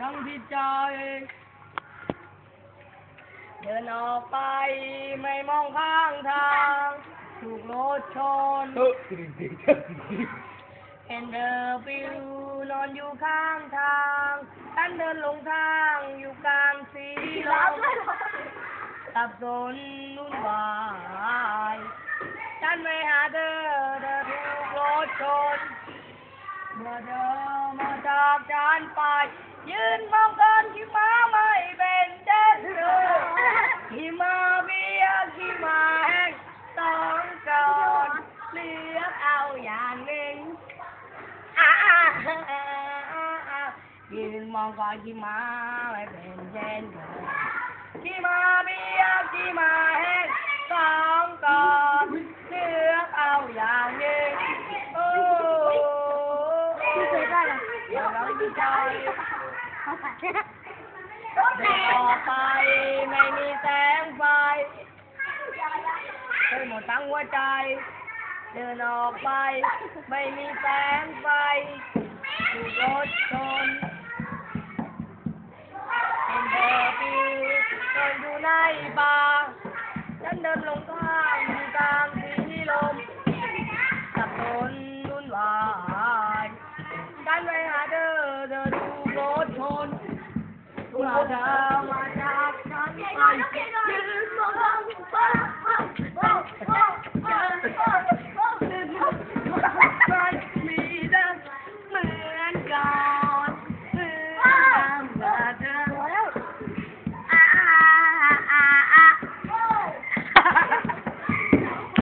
ทั้งที่ใจ เดินออกไปไม่มองข้างทาง ถูกรถชน เห็นเธอปิวนอนอยู่ข้างทางฉันเดินลงทางอยู่กลางสีลมสับสนนุ่นวายฉันไม่หาเธอเธอถูกรถชนเมื่อเธอมาจากจานไป ยืนมองกันที่มาไม่เป็นเด็ดเลยที่มาเบียร์ที่มาแห้งสองก่อนเลือกเอาอย่างหนึ่งยืนมองก่อนที่มาไม่เป็นเช่นเคยที่มาเบีย ใจเขาใส่เดินออกไปไม่มีแสงไฟเคยหมดทั้งหัวใจ เดินออกไป ไม่มีแสงไฟถูกรถชนเห็นเธอปิวเดินอยู่ในป่าฉั Madame, Madame, Madame, Madame, Madame,